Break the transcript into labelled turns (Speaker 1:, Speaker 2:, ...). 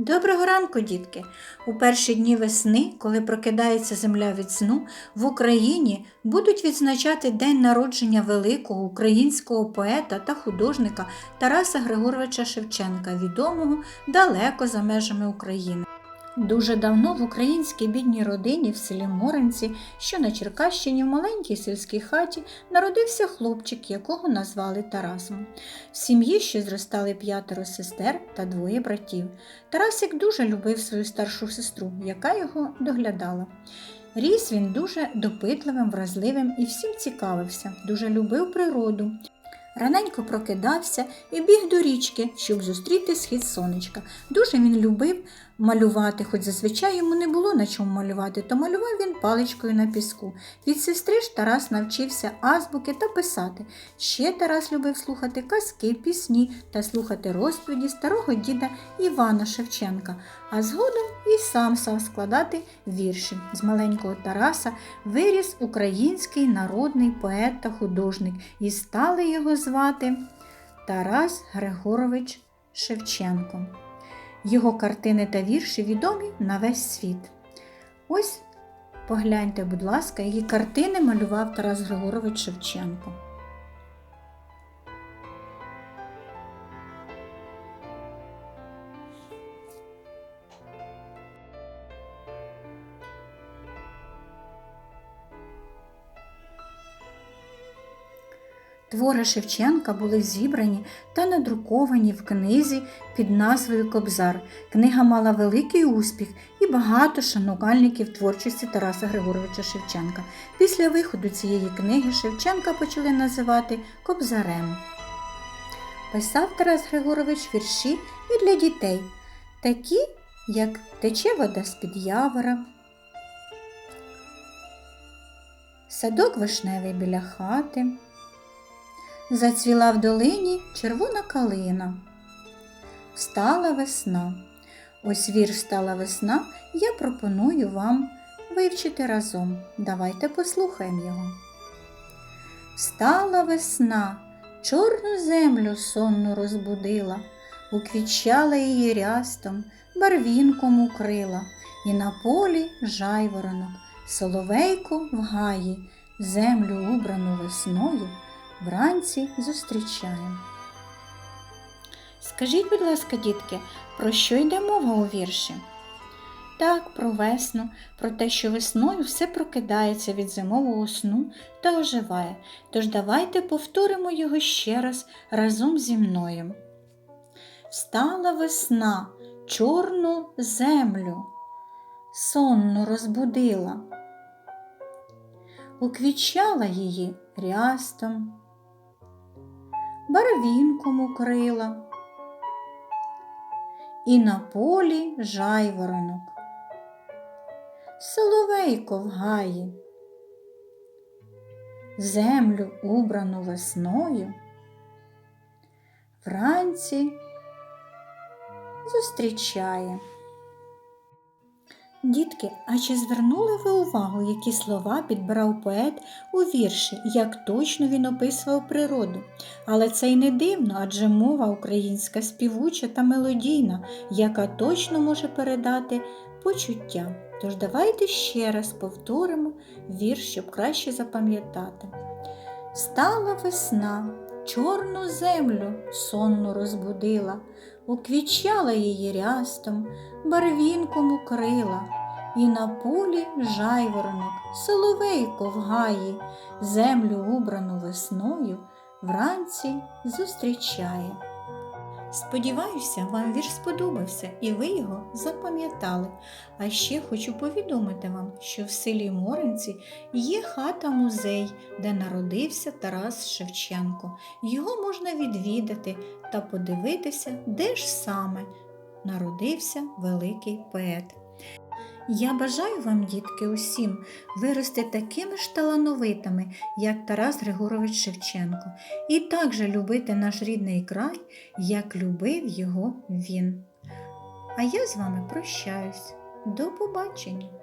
Speaker 1: Доброго ранку, дітки! У перші дні весни, коли прокидається земля від сну, в Україні будуть відзначати день народження великого українського поета та художника Тараса Григоровича Шевченка, відомого далеко за межами України. Дуже давно в українській бідній родині в селі Моренці, що на Черкащині, в маленькій сільській хаті, народився хлопчик, якого назвали Тарасом. В сім'ї ще зростали п'ятеро сестер та двоє братів. Тарасик дуже любив свою старшу сестру, яка його доглядала. Ріс він дуже допитливим, вразливим і всім цікавився, дуже любив природу. Раненько прокидався і біг до річки, щоб зустріти схід сонечка. Дуже він любив малювати, хоч зазвичай йому не було на чому малювати, то малював він паличкою на піску. Від сестри ж Тарас навчився азбуки та писати. Ще Тарас любив слухати казки, пісні та слухати розповіді старого діда Івана Шевченка, а згодом і сам став складати вірші. З маленького Тараса виріс український народний поет та художник, і стали його звати Тарас Григорович Шевченко. Його картини та вірші відомі на весь світ. Ось погляньте, будь ласка, які картини малював Тарас Григорович Шевченко. Твори Шевченка були зібрані та надруковані в книзі під назвою Кобзар. Книга мала великий успіх і багато шанувальників творчості Тараса Григоровича Шевченка. Після виходу цієї книги Шевченка почали називати Кобзарем. Писав Тарас Григорович вірші і для дітей, такі, як Тече вода з-під явора, Садок вишневий біля хати. Зацвіла в долині червона калина. Встала весна. Ось вірш стала весна, я пропоную вам вивчити разом. Давайте послухаємо його. Встала весна, чорну землю сонну розбудила, уквічала її рястом, барвінком укрила, і на полі жайворонок, соловейко в гаї, землю убрану весною вранці зустрічаємо. Скажіть, будь ласка, дітки, про що йде мова у вірші? Так, про весну, про те, що весною все прокидається від зимового сну та оживає. Тож давайте повторимо його ще раз разом зі мною. Встала весна, чорну землю, сонно розбудила, уквічала її рястом, барвінком укрила, і на полі жайворонок, соловейко в гаї, землю убрану весною, вранці зустрічає. Дітки, а чи звернули ви увагу, які слова підбирав поет у вірші, як точно він описував природу? Але це й не дивно, адже мова українська співуча та мелодійна, яка точно може передати почуття. Тож давайте ще раз повторимо вірш, щоб краще запам'ятати. Стала весна, чорну землю сонну розбудила, уквічала її рястом, барвінком укрила, і на полі жайворонок, соловейко в гаї, землю убрану весною, вранці зустрічає. Сподіваюся, вам вірш сподобався і ви його запам'ятали. А ще хочу повідомити вам, що в селі Моренці є хата-музей, де народився Тарас Шевченко. Його можна відвідати та подивитися, де ж саме народився великий поет. Я бажаю вам, дітки, усім вирости такими ж талановитими, як Тарас Григорович Шевченко, і так же любити наш рідний край, як любив його він. А я з вами прощаюсь. До побачення!